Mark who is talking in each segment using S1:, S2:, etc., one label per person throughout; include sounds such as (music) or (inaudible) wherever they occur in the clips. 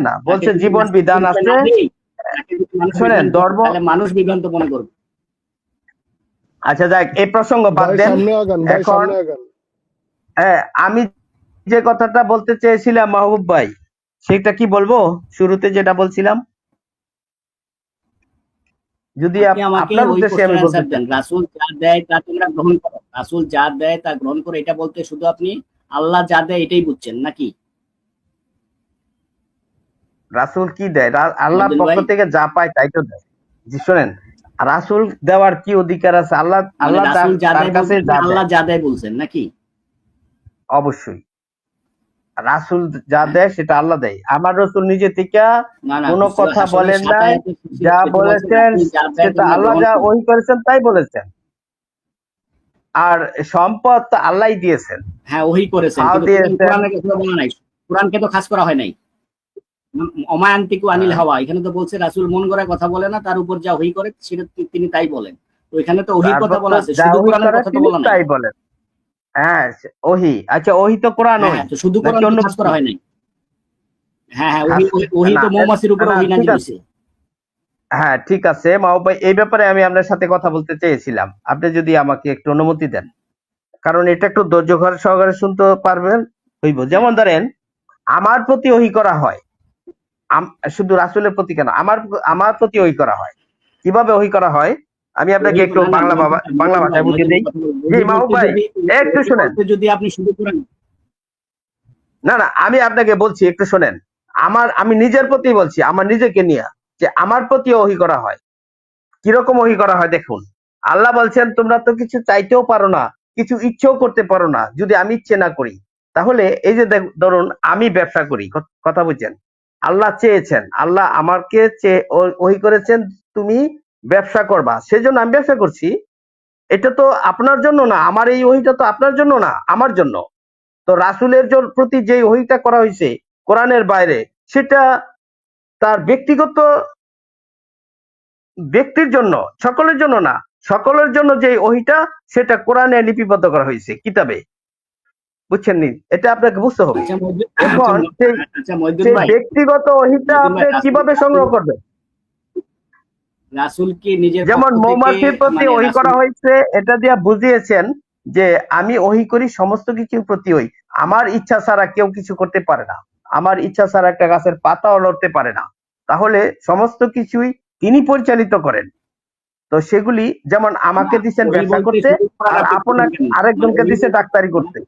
S1: না। বলছে জীবন বিধান আছে। শোনেন, ধর্ম-
S2: মানুষ বিভ্রান্ত মনে করবে।
S1: আচ্ছা যাক এই প্রসঙ্গ বাদ দেন। এখন হ্যাঁ, আমি যে কথাটা বলতে চেয়েছিলাম মাহবুব ভাই সেটা কি বলব? শুরুতে যেটা বলছিলাম। যদি
S2: আপনি
S1: আপনার উদ্দেশ্যে আমি বলতে
S2: দেন। রাসূল যা দেয় তা তোমরা গ্রহণ করো। রাসূল যা দেয় তা গ্রহণ করো এটা বলতে শুধু আপনি আল্লাহ যা দেয় এটাই বুঝছেন নাকি?
S1: রাসূল কি দেয়? আল্লাহর পক্ষ থেকে যা পায় তাই তো দেয়। শোনেন রাসূল দেওয়ার কি অধিকার আছে? আল্লাহ
S2: মানে
S1: আল্লাহ তার কাছে
S2: আল্লাহ যা দেয় বলছেন নাকি?
S1: অবশ্যই। রাসূল যা দেয় সেটা আল্লাহ দেয়। আমার রসুল নিজে থেকে কোনো কথা বলেন নাই, যা
S2: বলেছেন
S1: সেটা আল্লাহ যা। ওই করেছেন। তাই বলেছেন। আর সম্পদ তো আল্লাহই দিয়েছেন।
S2: হ্যাঁ ওহি করেছেন কোরআনকে তো খাস করা হয় নাই। অমায়ান্তিকু আনিল
S1: হ্যাঁ।
S2: হাওয়া। এখানে তো বলছে রাসূল মন গড়া কথা বলে না তার উপর যা ওহি করে সেটা তিনি তাই বলেন। তো এখানে তো ওহির কথা বলা আছে। শুধু কোরআনের কথা তো বলা নাই।
S1: তাই বলেন। হ্যাঁ ওহি। আচ্ছা ওহি তো কোরআন ওহি।
S2: হ্যাঁ শুধু কোরআন
S1: অন্য
S2: করা হয় নাই? হ্যাঁ হ্যাঁ ওহি ওহি- তো মৌমাছির উপর ওহি
S1: ঠিক
S2: নাজিল
S1: আছে।
S2: হয়েছে।
S1: হ্যাঁ ঠিক আছে মাহবুব ভাই এই ব্যাপারে আমি আপনার সাথে কথা বলতে চেয়েছিলাম। আপনি যদি আমাকে একটু অনুমতি দেন। কারণ এটা একটু ধৈর্য ঘর সহকারে শুনতে পারবেন হইব। যেমন ধরেন আমার প্রতি ওহি করা হয়। শুধু রাসূলের প্রতি কেন? আমার আমার প্রতি ওহি করা হয়। কীভাবে ওহি করা হয়? আমি আপনাকে একটু বাংলা বাবা বাংলা ভাষায় বুঝিয়ে দিই। জি, মাহবুব ভাই, একটু শুনেন।
S2: যদি আপনি শুধু কোরআন
S1: না না আমি আপনাকে বলছি একটু শোনেন। আমার আমি নিজের প্রতি বলছি আমার নিজেকে নিয়ে যে আমার প্রতি ওহি করা হয়। কীরকম ওহি করা হয় দেখুন। আল্লাহ বলছেন তোমরা তো কিছু চাইতেও পারো না কিছু ইচ্ছেও করতে পারো না যদি আমি ইচ্ছে না করি। তাহলে এই যে দেখ- ধরুন আমি ব্যবসা করি কথা বুঝছেন? আল্লাহ চেয়েছেন, আল্লাহ আমাকে চেয়ে ও- ওহি করেছেন তুমি ব্যবসা করবা। সেজন্য আমি ব্যবসা করছি। এটা তো আপনার জন্য না, আমার এই ওহিটা তো আপনার জন্য না, আমার জন্য। তো রাসূলের প্রতি যে ওহিটা করা হয়েছে কোরআনের বাইরে, সেটা তার ব্যক্তিগত ব্যক্তির জন্য, সকলের জন্য না, সকলের জন্য যে ওহিটা, সেটা কোরআনে লিপিবদ্ধ করা হয়েছে কিতাবে। বুঝছেন নি এটা আপনাকে বুঝতে হবে।
S2: আচ্ছা মজিদ
S1: এখন
S2: আচ্ছা,
S1: সেই
S2: আচ্ছা
S1: ব্যক্তিগত
S2: মহিউদ্দিন
S1: আপনি কীভাবে সংগ্রহ করবেন?
S2: নিজের
S1: যেমন মৌমাছির প্রতি
S2: মানে
S1: ওহি করা হয়েছে এটা দিয়ে বুঝিয়েছেন যে আমি ওহি করি সমস্ত কিছুর প্রতি ওই। আমার ইচ্ছা ছাড়া কেউ কিছু করতে পারে না। আমার ইচ্ছা ছাড়া একটা গাছের পাতাও লড়তে পারে না। তাহলে সমস্ত কিছুই তিনি পরিচালিত করেন। তো সেগুলি যেমন আমাকে দিচ্ছেন ব্যবসা করতে আর আপনাকে। আরেকজনকে
S2: মানে
S1: দিচ্ছে ডাক্তারি করতে।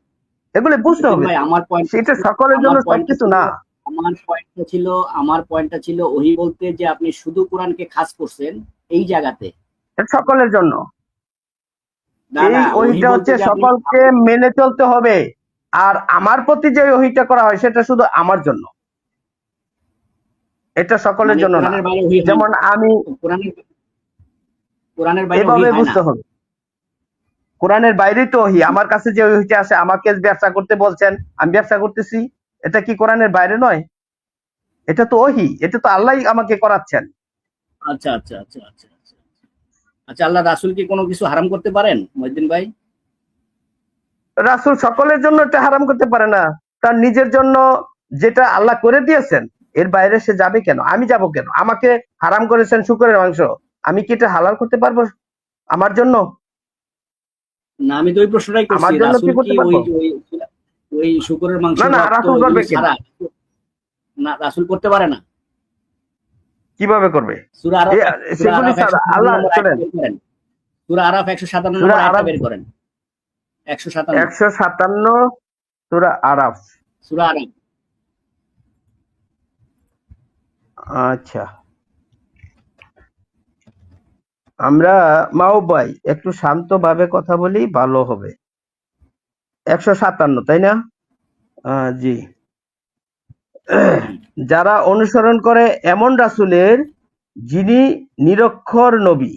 S1: এগুলি বুঝতে হবে।
S2: আমার পয়েন্ট
S1: সেটা সকলের জন্য সবকিছু না।
S2: আমার পয়েন্টটা ছিল আমার পয়েন্টটা ছিল ওহি বলতে যে আপনি শুধু কোরআনকে খাস করছেন এই জায়গাতে।
S1: সকলের জন্য।
S2: না,
S1: এই ওহিটা হচ্ছে সকলকে মেনে চলতে হবে। আর আমার প্রতি যে ওহিটা করা হয় সেটা শুধু আমার জন্য। এটা সকলের
S2: মানে
S1: জন্য না। যেমন আমি
S2: কোরআনের বাইরে
S1: বুঝতে হবে। কোরআনের বাইরেই তো ওহি। আমার কাছে যে ওহিটা আছে আমাকে ব্যবসা করতে বলছেন আমি ব্যবসা করতেছি। এটা কি কোরআনের বাইরে নয়? এটা তো ওহি এটা তো আল্লাহ আমাকে করাচ্ছেন।
S2: আচ্ছা আচ্ছা আচ্ছা আচ্ছা আচ্ছা। আচ্ছা আল্লাহ রাসূল কি কোনো কিছু হারাম করতে পারেন মহিউদ্দিন ভাই?
S1: রাসূল সকলের জন্য এটা হারাম করতে পারে না। তার নিজের জন্য যেটা আল্লাহ করে দিয়েছেন এর বাইরে সে যাবে কেন? আমি যাব কেন? আমাকে হারাম করেছেন শুকরের মাংস। আমি কি এটা হালাল করতে পারব আমার জন্য?
S2: না আমি তো ওই প্রশ্নটাই করছি রাসূল কি ওই ওই শুকরের মাংস
S1: না, না, রাসূল করবে কেন?
S2: না রাসূল করতে পারে না।
S1: কীভাবে করবে?
S2: সূরা আরাফ
S1: এ,
S2: সূরা আরাফ 157 নম্বর আয়াত বের করেন। সূরা আরাফ 157
S1: সূরা
S2: নম্বর আয়াতটা
S1: আরাফ-
S2: বের করেন। 157
S1: একশো সাতান্ন সুরা আরাফ।
S2: সূরা আরাফ।
S1: আচ্ছা। আমরা মাও ভাই একটু শান্ত ভাবে কথা বলি ভালো হবে। একশো সাতান্ন তাই না? আহ, জি। যারা অনুসরণ করে এমন রাসূলের যিনি নিরক্ষর নবী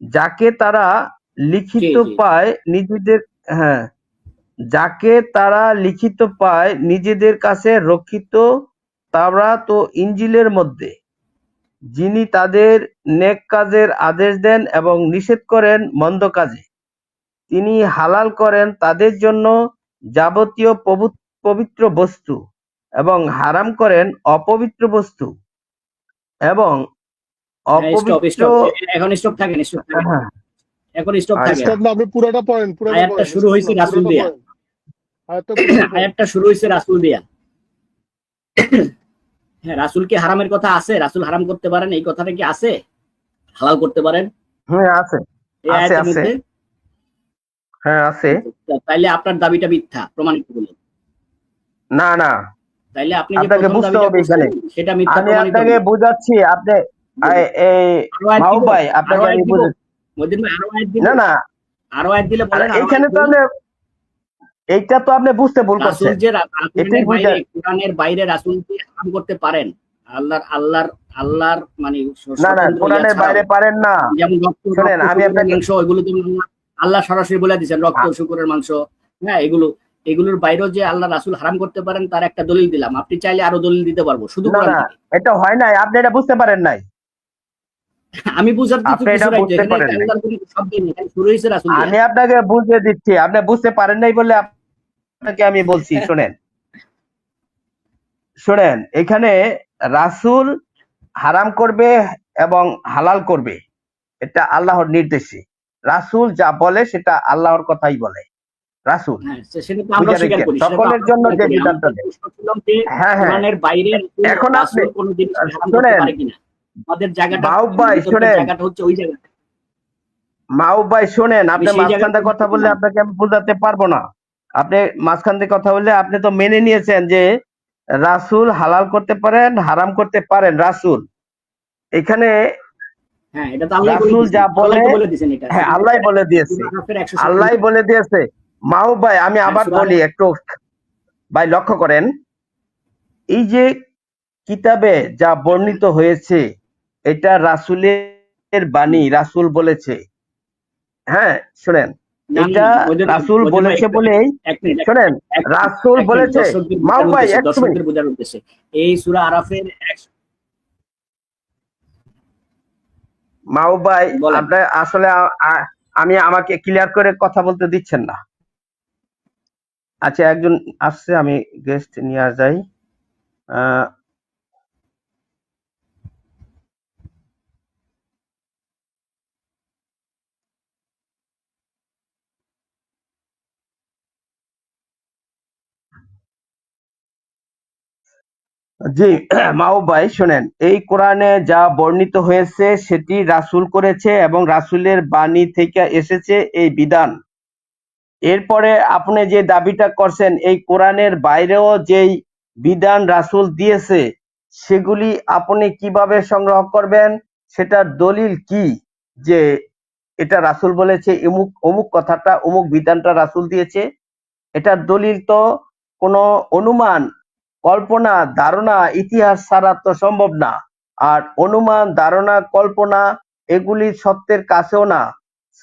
S1: যাকে তারা লিখিত। পায় নিজেদের হ্যাঁ যাকে তারা লিখিত পায় নিজেদের কাছে রক্ষিত তারা তো ইঞ্জিলের মধ্যে। যিনি তাদের নেক কাজের আদেশ দেন এবং নিষেধ করেন মন্দ কাজে। তিনি হালাল করেন তাদের জন্য যাবতীয় পবিত্র বস্তু এবং হারাম করেন অপবিত্র বস্তু এবং অপবিত্র
S2: এখন স্টপ থাকেন স্টপ থাকেন। এখন স্টপ
S1: আচ্ছা।
S2: থাকেন।
S3: স্টপ না আপনি পুরোটা পড়েন পুরোটা
S2: আয়াতটা শুরু হয়েছে রাসূল দিয়া।
S3: আয়াতটা (coughs)
S2: শুরু হয়েছে রাসূল দিয়া। হ্যাঁ রাসূল কি হারামের কথা আছে? রাসূল হারাম করতে পারেন এই কথাটা কি আছে? হালাল করতে পারেন?
S1: হ্যাঁ আছে। আছে, আছে। হ্যাঁ আছে।
S2: তাইলে আপনার দাবিটা মিথ্যা প্রমাণিত করলেন
S1: না না।
S2: তাইলে আপনি
S1: আপনাকে বুঝতে হবে এখানে।
S2: সেটা মিথ্যা
S1: আমি আপনাকে
S2: হলো।
S1: বুঝাচ্ছি আপনি এই- এই ভাই আপনাকে আমি বুঝাচ্ছি? না না।
S2: আরও আয়াত দিলে বলেন
S1: এইখানে তো? আপনি এইটা তো আপনি বুঝতে ভুল করছেন।
S2: কোরআনের বাইরে
S1: বুঝা-
S2: কোরআনের বাইরে রাসূল কি হারাম করতে পারেন? আল্লাহর আল্লাহর আল্লাহর মানে
S1: না না কোরআনের বাইরে পারেন না।
S2: যেমন
S1: শোনেন, আমি আপনাকে-
S2: মাংস এগুলো তো আল্লাহ সরাসরি বলে দিয়েছেন রক্ত
S1: আ-
S2: শুকুরের মাংস। হ্যাঁ এগুলো এগুলোর বাইরেও যে আল্লাহ রাসূল হারাম করতে পারেন তার একটা দলিল দিলাম। আপনি চাইলে আরও দলিল দিতে পারব শুধু
S1: না
S2: কোরআন
S1: এটা হয় নাই আপনি এটা বুঝতে পারেন নাই। (laughs)
S2: আমি বুঝার কিছু
S1: আমি আপনাকে বুঝিয়ে দিচ্ছি আপনি বুঝতে পারেন নাই বলে আপনাকে আমি বলছি শোনেন। শোনেন এখানে রাসূল হারাম করবে এবং হালাল করবে। এটা আল্লাহর নির্দেশে। রাসূল যা বলে সেটা আল্লাহর কথাই বলে। রাসূল।
S2: হ্যাঁ
S1: সকলের জন্য যে
S2: যে
S1: হ্যাঁ হ্যাঁ। এখন আপনি- শোনেন। আপনি
S2: সেই
S1: মাঝখান
S2: জায়গায়
S1: থেকে কথা বললে আপনাকে আমি বোঝাতে পারব না। আপনি মাঝখান থেকে কথা বললে আপনি তো মেনে নিয়েছেন যে রাসূল হালাল করতে পারেন হারাম করতে পারেন রাসূল। এখানে
S2: হ্যাঁ
S1: রাসূল যা বলে হ্যাঁ আল্লাহ বলে দিয়েছে।
S2: সূরা আরাফের 157
S1: আল্লাহ বলে দিয়েছে। মাহবুব ভাই আমি
S2: হ্যাঁ,
S1: আবার বলি একটু। ভাই লক্ষ্য করেন এই যে কিতাবে যা বর্ণিত হয়েছে এটা রাসূলের বাণী রাসূল বলেছে। হ্যাঁ শুনেন। এটা রাসূল বলেছে বলেই শোনেন রাসূল বলেছে
S2: বোঝার
S1: ভাই এক মিনিট।
S2: বোঝার উদ্দেশ্যে। এই সূরা আরাফের
S1: মাহবুব ভাই। আপনার আসলে আমি আমাকে ক্লিয়ার করে কথা বলতে দিচ্ছেন না। আচ্ছা একজন আসছে আমি গেস্ট নিয়ে যাই। আহ, জি মাহবুব ভাই, শোনেন, এই কোরআনে যা বর্ণিত হয়েছে সেটি রাসূল করেছে এবং রাসূলের বাণী থেকে এসেছে এই বিধান। এরপরে আপনি যে দাবিটা করছেন, এই কোরআনের বাইরেও যেই বিধান রাসূল দিয়েছে, সেগুলি আপনি কীভাবে সংগ্রহ করবেন? সেটার দলিল কি? যে এটা রাসূল বলেছে অমুক অমুক কথাটা, অমুক বিধানটা রাসূল দিয়েছে। এটার দলিল তো কোনো অনুমান কল্পনা, ধারণা, ইতিহাস ছাড়া তো সম্ভব না। আর অনুমান, ধারণা, কল্পনা এগুলি সত্যের কাছেও না।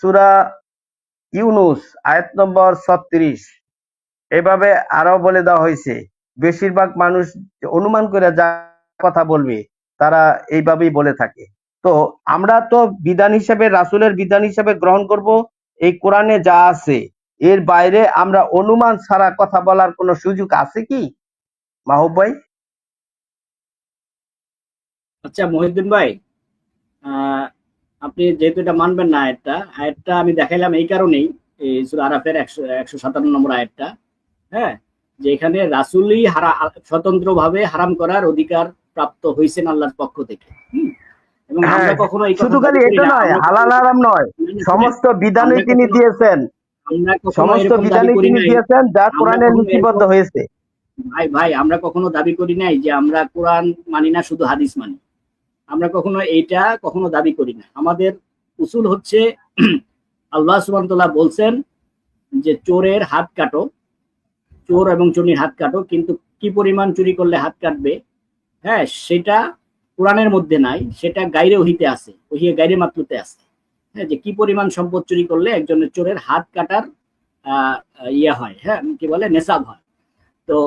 S1: সূরা ইউনুস, আয়াত নম্বর ছত্রিশ। এভাবে আরও বলে দেওয়া হয়েছে, বেশিরভাগ মানুষ অনুমান করে যা কথা বলবে, তারা এইভাবেই বলে থাকে। তো আমরা তো বিধান হিসেবে, রাসূলের বিধান হিসেবে গ্রহণ করব, এই কোরআনে যা আছে। এর বাইরে আমরা অনুমান ছাড়া কথা বলার কোনো সুযোগ আছে কি? মাহবুব ভাই?
S2: আচ্ছা মহিউদ্দিন ভাই আপনি যেহেতু এটা মানবেন না আয়াতটা আয়াতটা আমি দেখাইলাম এই কারণেই এই সূরা আরাফের একশো একশো সাতান্ন নম্বর আয়াতটা হ্যাঁ? যে এখানে রাসূলই হারা স্বতন্ত্র ভাবে হারাম করার অধিকার প্রাপ্ত হয়েছেন আল্লাহর পক্ষ থেকে এবং আমরা
S1: হ্যাঁ,
S2: কখনো এই
S1: শুধু খালি এটা নয় হালাল হারাম নয় সমস্ত বিধানই তিনি দিয়েছেন।
S2: আমরা
S1: সমস্ত বিধানই তিনি দিয়েছেন যা
S2: আমরা
S1: কোরআনে লিপিবদ্ধ হয়েছে।
S2: ভাই ভাই, আমরা কখনো দাবি করি নাই যে আমরা কোরআন মানি না, শুধু হাদিস মানি। আমরা কখনো এইটা কখনো দাবি করি না। আমাদের উসুল হচ্ছে, আল্লাহ সুবহানাহু বলছেন যে চোরের হাত কাটো, চোর এবং চুরির হাত কাটো, কিন্তু কি পরিমাণ চুরি করলে হাত কাটবে? হ্যাঁ সেটা কোরআনের মধ্যে নাই, সেটা গাইরে ওহিতে আছে, ওহিয়ে গাইরে মাতলুতে আছে। হ্যাঁ যে কি পরিমাণ সম্পদ চুরি করলে একজনের চোরের হাত কাটার ইয়ে হয় হ্যাঁ কি বলে, নেশাব হয়। তো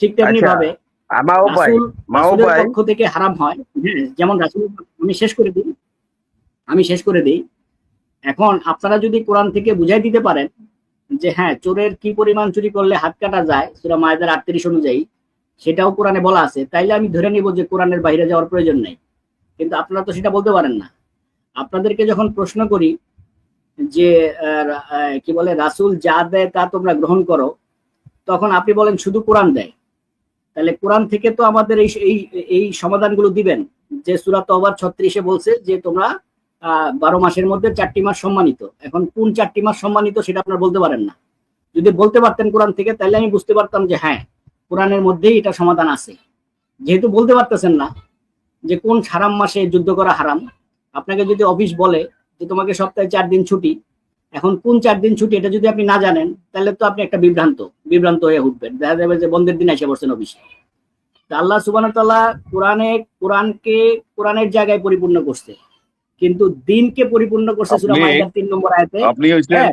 S2: ঠিক তেমনি
S1: আচ্ছা,
S2: ভাবে
S1: মাও মাও
S2: পক্ষ থেকে হারাম হয়। যেমন রাসূল আমি শেষ করে দিই। আমি শেষ করে দিই। এখন আপনারা যদি কোরআন থেকে বুঝাই দিতে পারেন যে হ্যাঁ চোরের কি পরিমাণ চুরি করলে হাত কাটা যায় সূরা মায়েদার আটত্রিশ অনুযায়ী সেটাও কোরআনে বলা আছে। তাইলে আমি ধরে নিব যে কোরআনের বাইরে যাওয়ার প্রয়োজন নেই। কিন্তু আপনারা তো সেটা বলতে পারেন না। আপনাদেরকে যখন প্রশ্ন করি যে কি বলে রাসূল যা দেয় তা তোমরা গ্রহণ করো তখন আপনি বলেন শুধু কোরআন দেয়। তাহলে কোরআন থেকে তো আমাদের এই এই সমাধানগুলো দিবেন। যে সুরাত তওবার ছত্রিশে বলছে যে তোমরা আহ, বারো মাসের মধ্যে চারটি মাস সম্মানিত। এখন কোন চারটি মাস সম্মানিত সেটা আপনারা বলতে পারেন না। যদি বলতে পারতেন কোরআন থেকে তাহলে আমি বুঝতে পারতাম যে হ্যাঁ কোরআনের মধ্যেই এটা সমাধান আছে। যেহেতু বলতে পারতেছেন না যে কোন হারাম মাসে যুদ্ধ করা হারাম। আপনাকে যদি অফিস বলে যে তোমাকে সপ্তাহে চার দিন ছুটি এখন কোন চার দিন ছুটি এটা যদি আপনি না জানেন তাহলে তো আপনি একটা বিভ্রান্ত বিভ্রান্ত হয়ে উঠবেন। দেখা যাবে যে বন্ধের দিন এসে বসছেন অফিসে তা আল্লাহ সুবান তাল্লাহ কোরআনে কোরআনকে কোরআনের জায়গায় পরিপূর্ণ করছে। কিন্তু দিনকে পরিপূর্ণ করছে সূরা
S4: আপনি-
S2: মাইদার তিন নম্বর আয়াতে।
S4: আপনি
S2: হ্যাঁ।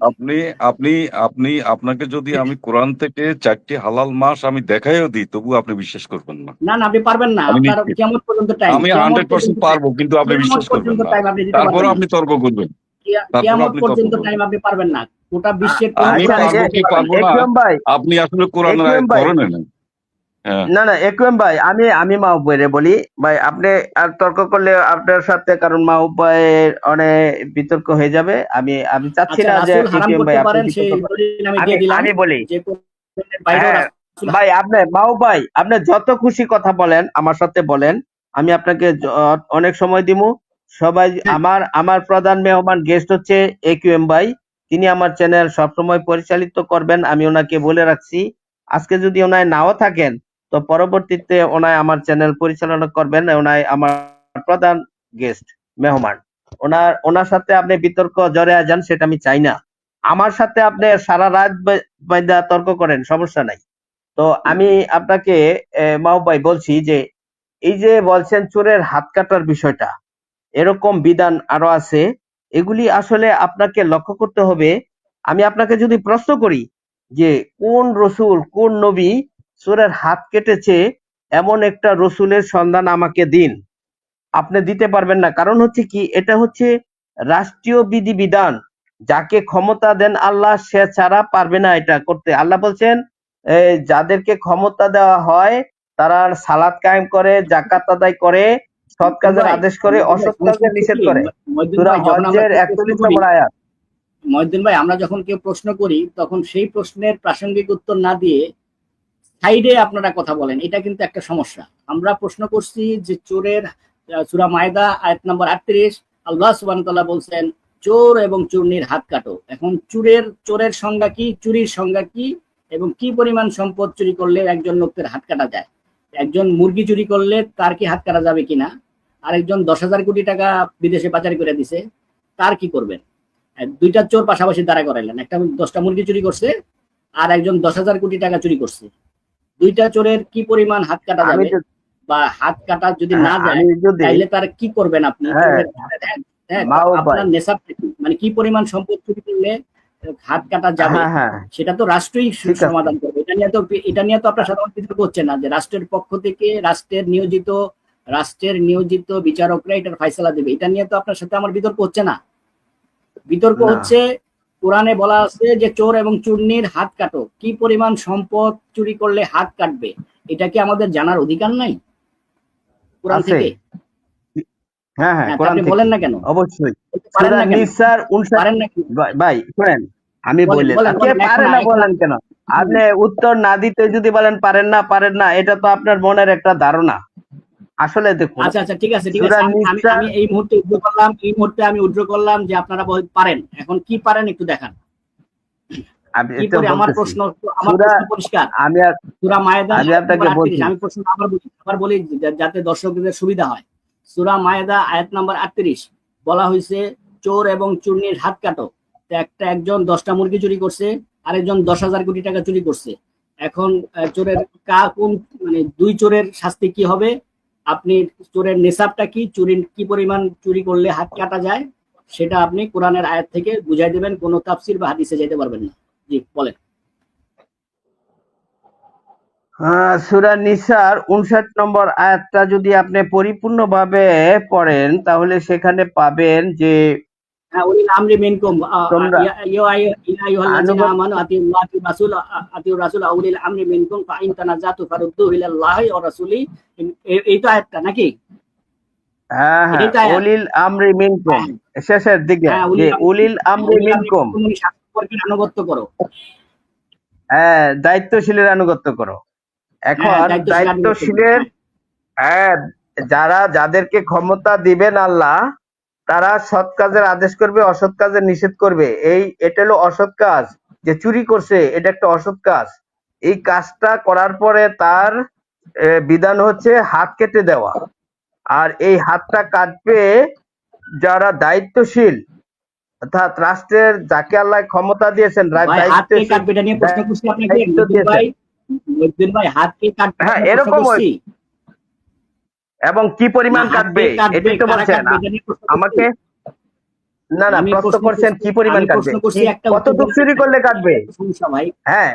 S4: আপনি আপনি আপনি আপনাকে যদি আমি কোরআন থেকে চারটি হালাল মাস আমি দেখাইও দিই তবু আপনি বিশ্বাস করবেন না।
S2: না না আপনি পারবেন না। আপনার কেমন পর্যন্ত টাইম
S4: আমি হান্ড্রেড পার্সেন্ট পারব কিন্তু আপনি বিশ্বাস করবেন না। তারপরে আপনি তর্ক করবেন। আপনি
S2: পর্যন্ত টাইম আপনি পারবেন না গোটা বিশ্বের
S1: আচ্ছা,
S4: আপনি আসলে হ্যাঁ
S1: না না ভাই আমি আমি মাহবুব ভাইরে বলি ভাই আপনি আর তর্ক করলে আপনার সাথে কারণ মাহবুব ভাইয়ের অনেক বিতর্ক হয়ে যাবে আমি আমি চাচ্ছি
S2: আচ্ছা
S1: না যে ভাই
S2: আমি
S1: আমি
S2: দিয়ে দিলাম
S1: আমি বলি হ্যাঁ, ভাই আপনি মাহবুব ভাই আপনি যত খুশি কথা বলেন আমার সাথে বলেন আমি আপনাকে অনেক সময় দিমু সবাই আমার আমার প্রধান মেহমান গেস্ট হচ্ছে এ একিউএম ভাই। তিনি আমার চ্যানেল সবসময় পরিচালিত করবেন আমি ওনাকে বলে রাখছি। আজকে যদি ওনায় নাও থাকেন তো পরবর্তীতে ওনায় আমার চ্যানেল পরিচালনা করবেন ওনায় আমার প্রধান গেস্ট মেহমান। ওনার ওনার সাথে আপনি বিতর্ক জড়ে যান সেটা আমি চাই না। আমার সাথে আপনি সারা রাত বাইদা তর্ক করেন সমস্যা নাই। তো আমি আপনাকে ভাই বলছি যে এই যে বলছেন চোরের হাত কাটার বিষয়টা এরকম বিধান আরও আছে, এগুলি আসলে আপনাকে লক্ষ্য করতে হবে। আমি আপনাকে যদি প্রশ্ন করি যে কোন রসুল, কোন নবী চোরের হাত কেটেছে, এমন একটা রসুলের সন্ধান আমাকে দিন। আপনি দিতে পারবেন না। কারণ হচ্ছে কি, এটা হচ্ছে রাষ্ট্রীয় বিধি বিধান যাকে ক্ষমতা দেন আল্লাহ, সে ছাড়া পারবে না এটা করতে। আল্লাহ বলছেন যাদেরকে ক্ষমতা দেওয়া হয়, তারা সালাদ কায়েম করে জাকাত আদায় করে সৎ কাজের আদেশ করে অসৎ
S2: ভাই,
S1: কাজে নিষেধ করে। সূরা
S2: প্রশ্ন
S1: 41 নম্বর আয়াত।
S2: মহিউদ্দিন ভাই আমরা যখন কেউ প্রশ্ন করি তখন সেই প্রশ্নের প্রাসঙ্গিক উত্তর না দিয়ে সাইডে আপনারা কথা বলেন এটা কিন্তু একটা সমস্যা। আমরা প্রশ্ন করছি যে চোরের সূরা মায়দা আয়াত নম্বর আটত্রিশ আল্লাহ তাআলা বলছেন চোর এবং চূর্ণির হাত কাটো। এখন চুরের চোরের সংজ্ঞা কি? চুরির সংজ্ঞা কি? এবং কি পরিমাণ সম্পদ চুরি করলে একজন লোকের হাত কাটা যায়? একজন মুরগি চুরি করলে তার কি হাত কাটা যাবে কিনা? আরেকজন দশ হাজার কোটি টাকা বিদেশে পাচার করে দিছে তার কি করবেন? দুইটা চোর পাশাপাশি দাঁড়া করাইলেন। একটা দশটা মুরগি চুরি করছে আর একজন দশ হাজার কোটি টাকা চুরি করছে। দুইটা চোরের কি পরিমাণ হাত কাটা যাবে বা হাত কাটা যদি না যায়
S1: আমি যদি
S2: তাইলে তার কি করবেন আপনি?
S1: হ্যাঁ।
S2: হ্যাঁ। আপনার নেশাবটা কি মানে কি পরিমাণ সম্পদ চুরি করলে হাত কাটা যাবে?
S1: হ্যাঁ হ্যাঁ।
S2: সেটা তো রাষ্ট্রই সমাধান করবে। এটা নিয়ে তো এটা নিয়ে তো আপনার সাধারণ বিতর্ক হচ্ছে না যে রাষ্ট্রের পক্ষ থেকে রাষ্ট্রের নিয়োজিত রাষ্ট্রের নিয়োজিত বিচারকরা এটার ফয়সালা দেবে। এটা নিয়ে তো আপনার সাথে আমার বিতর্ক হচ্ছে না। বিতর্ক হচ্ছে কোরআনে বলা আছে যে চোর এবং চূর্ণির হাত কাটো। কি পরিমাণ সম্পদ চুরি করলে হাত কাটবে? এটা কি আমাদের জানার অধিকার নাই? কোরআন থেকে?
S1: হ্যাঁ হ্যাঁ
S2: হ্যাঁ,
S1: কোরআন থেকে।
S2: বলেন না কেন?
S1: অবশ্যই।
S2: পারেন না কেন?
S1: নিসার 59
S2: পারেন না
S1: ভাই- শুনেন আমি
S2: বলেন,
S1: আপনি পারেন না বলেন কেন? আপনি উত্তর না দিতে যদি বলেন পারেন না পারেন না এটা তো আপনার মনের একটা ধারণা। আসলে দেখুন
S2: আচ্ছা আচ্ছা ঠিক আছে ঠিক আছে। আমি আমি এই মুহূর্তে উদ্র করলাম এই মুহূর্তে আমি উদ্র করলাম যে আপনারা বল- পারেন। এখন কি পারেন একটু দেখান।
S1: আমি এটা
S2: আমার প্রশ্ন আমার প্রশ্ন পরিষ্কার।
S1: আমি আর
S2: সূরা মায়েদা
S1: আমি আপনাকে বলছি।
S2: আমি প্রশ্ন আবার বলি আবার বলি যাতে দর্শকদের সুবিধা হয়। সূরা মায়েদা আয়াত নাম্বার আটত্রিশ। বলা হয়েছে চোর এবং চূর্ণির হাত কাটো। একটা একজন দশটা মুরগি চুরি করছে আরেকজন দশ হাজার কোটি টাকা চুরি করছে। এখন চোরের কা কোন মানে দুই চোরের শাস্তি কি হবে? আপনি চোরের নেশাবটা কি? চুরি কি পরিমাণ চুরি করলে হাত কাটা যায়? সেটা আপনি কোরআনের আয়াত থেকে বুঝাই দেবেন কোনো তাফসির বা হাদিসে যেতে পারবেন না। জি বলেন।
S1: আহ, সূরা নিসার 59 নম্বর আয়াতটা যদি আপনি পরিপূর্ণভাবে পড়েন তাহলে সেখানে পাবেন যে আনুগত্য-
S2: এই- তো আয়াতটা নাকি?
S1: হ্যাঁ হ্যাঁ। উলিল আমরি মিনকুম। শেষের দিকে।
S2: হ্যাঁ,
S1: যে
S2: উলিল আমরি-
S1: মিনকুম।
S2: করো।
S1: হ্যাঁ দায়িত্বশীলের আনুগত্য করো। এখন
S2: হ্যাঁ, করো।
S1: দায়িত্বশীলের হ্যাঁ যারা যাদেরকে ক্ষমতা দিবেন আল্লাহ তারা সৎ কাজের আদেশ করবে অসৎ কাজের নিষেধ করবে। এই এটা হলো অসৎ কাজ। যে চুরি করছে এটা একটা অসৎ কাজ। এই কাজটা করার পরে তার বিধান হচ্ছে হাত কেটে দেওয়া। আর এই হাতটা কাটবে যারা দায়িত্বশীল অর্থাৎ রাষ্ট্রের যাকে আল্লাহ ক্ষমতা দিয়েছেন দায়িত্ব দিয়েছেন। হ্যাঁ, এরকম। এবং কি পরিমাণ কাটবে এটাই তো বলছেন। আমাকে না না প্রশ্ন করছেন কি পরিমাণ কাটবে? কতটুক চুরি করলে কাটবে? হ্যাঁ।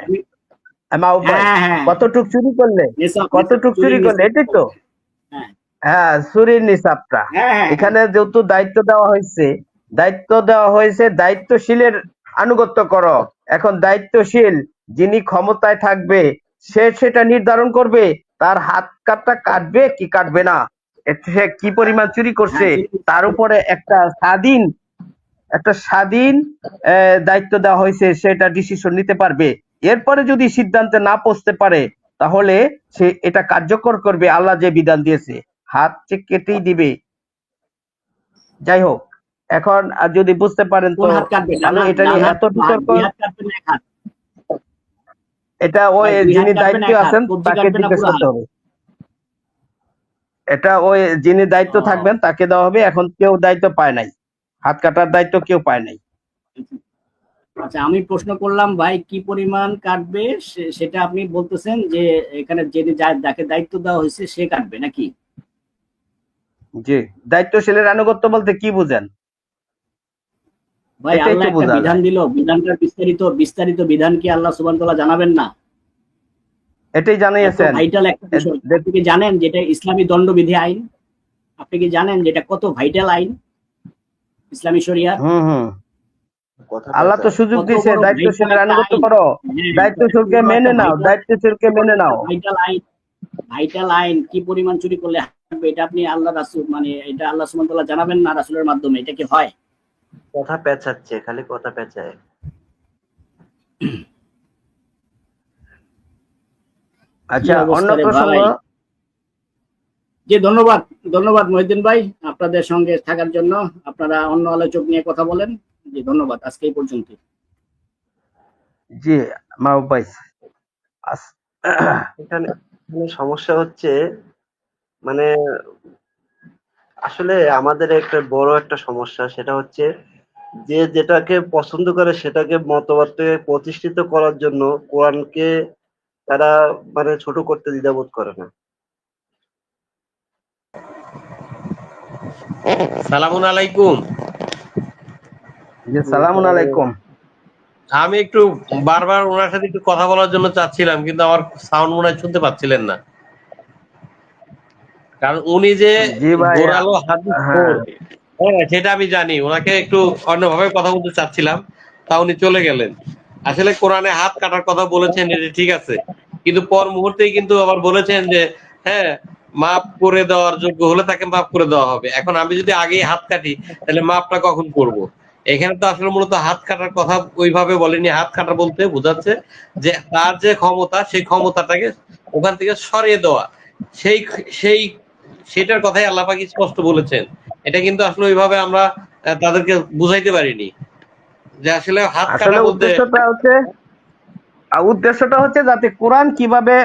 S2: হ্যাঁ হ্যাঁ।
S1: কতটুক চুরি করলে? কতটুক চুরি করলে এটাই তো।
S2: হ্যাঁ।
S1: হ্যাঁ চুরির নিসাবটা। এখানে যেহেতু দায়িত্ব দেওয়া হয়েছে দায়িত্ব দেওয়া হয়েছে দায়িত্বশীলের আনুগত্য করো। এখন দায়িত্বশীল যিনি ক্ষমতায় থাকবে সে সেটা নির্ধারণ করবে তার হাত কাটটা কাটবে কি কাটবে না? সে কি পরিমাণ চুরি করছে?
S2: হ্যাঁ,
S1: তার উপরে একটা স্বাধীন একটা স্বাধীন দায়িত্ব দেওয়া হয়েছে সেটা ডিসিশন নিতে পারবে। এরপরে যদি সিদ্ধান্তে না পৌঁছতে পারে তাহলে সে এটা কার্যকর করবে আল্লাহ যে বিধান দিয়েছে। হাত সে কেটেই দিবে। যাই হোক এখন আর যদি বুঝতে পারেন তো
S2: হাত
S1: এটা নিয়ে এত বিতর্ক
S2: দুই হাত কাটবে না এক হাত
S1: এটা ওই যিনি
S2: হাত কাটবে
S1: দায়িত্বে আছেন তাকে জিজ্ঞেস করতে হবে। এটা ওই যিনি দায়িত্ব থাকবেন তাকে দেওয়া হবে। এখন কেউ দায়িত্ব পায় নাই। হাত কাটার দায়িত্ব কেউ পায় নাই।
S2: আচ্ছা আমি প্রশ্ন করলাম ভাই কি পরিমাণ কাটবে? সেটা আপনি বলতেছেন যে এখানে যিনি যাকে দায়িত্ব দেওয়া হয়েছে সে কাটবে নাকি?
S1: জি। দায়িত্বশীলের আনুগত্য বলতে কি বুঝেন?
S2: ভাই আল্লাহ একটা বিধান দিল। বিধানটার বিস্তারিত বিস্তারিত বিধান কি আল্লাহ জানাবেন না?
S1: এটাই জানিয়েছেন।
S2: ভাইটাল একটা বিষয়। আপনি কি জানেন যেটা ইসলামী দণ্ডবিধি আইন? আপনি কি জানেন যেটা কত ভাইটাল আইন? ইসলামী শরিয়া?
S1: হুম হুম। আল্লাহ তো সুযোগ দিয়েছে দায়িত্বশীলের
S2: ভাইটাল
S1: আনুগত্য
S2: আইন।
S1: করো।
S2: হ্যাঁ,
S1: দায়িত্বশীলকে মেনে নাও দায়িত্বশীলকে মেনে নাও।
S2: ভাইটাল আইন? ভাইটাল আইন কি পরিমাণ চুরি করলে এটা আপনি আল্লাহ রাসূল মানে এটা আল্লাহ সুবহানাহু ওয়া তাআলা জানাবেন না রাসূলের মাধ্যমে? এটা কি হয়?
S5: কথা পেঁচাচ্ছে খালি কথা পেঁচায়।
S1: আচ্ছা অন্য প্রসঙ্গ?
S2: জি ধন্যবাদ ধন্যবাদ মহিউদ্দিন ভাই আপনাদের সঙ্গে থাকার জন্য। আপনারা অন্য আলোচক নিয়ে কথা বলেন। জি ধন্যবাদ আজকে এই পর্যন্ত
S1: জি মাহবুব ভাই।
S5: এখানে সমস্যা হচ্ছে মানে আসলে আমাদের একটা বড় একটা সমস্যা সেটা হচ্ছে যে যেটাকে পছন্দ করে সেটাকে মতবাদকে প্রতিষ্ঠিত করার জন্য কোরআনকে তারা মানে ছোট করতে দ্বিধাবোধ করে না।
S6: সালামুন আলাইকুম।
S1: জি সালামুন আলাইকুম।
S6: আমি একটু বারবার ওনার সাথে একটু কথা বলার জন্য চাচ্ছিলাম কিন্তু আমার সাউন্ড মনে হয় শুনতে পাচ্ছিলেন না। কারণ উনি যে গোড়ালো হাদিস
S1: হ্যাঁ।
S6: হ্যাঁ সেটা আমি জানি। ওনাকে একটু অন্যভাবে কথা বলতে চাচ্ছিলাম তা উনি চলে গেলেন। আসলে কোরআনে হাত কাটার কথা বলেছেন এটা ঠিক আছে। কিন্তু পর মুহূর্তেই কিন্তু আবার বলেছেন যে হ্যাঁ মাফ করে দেওয়ার যোগ্য হলে তাকে মাফ করে দেওয়া হবে। এখন আমি যদি আগেই হাত কাটি তাহলে মাপটা কখন করব? এখানে তো আসলে মূলত হাত কাটার কথা ওইভাবে বলেনি। হাত কাটা বলতে বোঝাচ্ছে যে তার যে ক্ষমতা সেই ক্ষমতাটাকে ওখান থেকে সরিয়ে দেওয়া। সেই সেই সেটার কথাই আল্লাহ পাক স্পষ্ট বলেছেন। এটা কিন্তু আসলে ওইভাবে আমরা তাদেরকে বুঝাইতে পারিনি। যে আসলে হাত কাটা
S1: উদ্দেশ্যটা হচ্ছে উদ্দেশ্যটা হচ্ছে যাতে কোরআন কীভাবে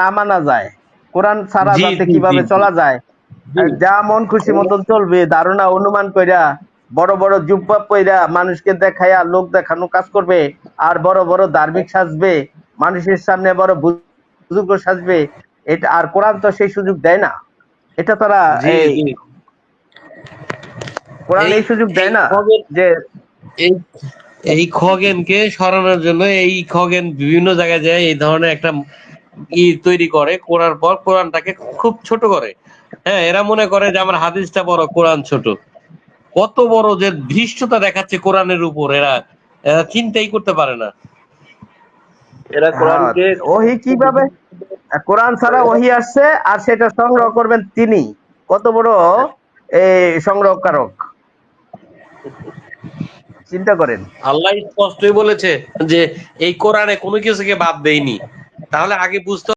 S1: না মানা যায়। কোরআন ছাড়া যাতে কীভাবে। চলা যায়। যা মন খুশি মতন চলবে ধারণা অনুমান কইরা বড় বড় জুব্বা পইরা মানুষকে দেখায়া লোক দেখানো কাজ করবে আর বড় বড় ধার্মিক সাজবে মানুষের সামনে বড় বুজুর্গ সাজবে এটা আর কোরআন তো সেই সুযোগ দেয় না। এটা তারা। কোরআন
S6: এই-
S1: সুযোগ দেয় না যে
S6: এই এই খগেনকে সরানোর জন্য এই খগেন বিভিন্ন জায়গায় যায় এই ধরনের একটা ই তৈরি করে করার পর কোরআনটাকে খুব ছোট করে। হ্যাঁ এরা মনে করে যে আমার হাদিসটা বড় কোরআন ছোট। কত বড় যে ধৃষ্টতা দেখাচ্ছে কোরআনের উপর এরা এরা চিন্তাই করতে পারে না।
S5: এরা কোরআনকে
S1: ওহি কীভাবে? কোরআন ছাড়া ওহি আসছে আর সেটা সংগ্রহ করবেন তিনি। কত বড় এই সংগ্রহকারক? চিন্তা করেন।
S6: আল্লাহ স্পষ্টই বলেছে যে এই কোরআনে কোনো কিছুকে বাদ দেয়নি। তাহলে আগে বুঝতে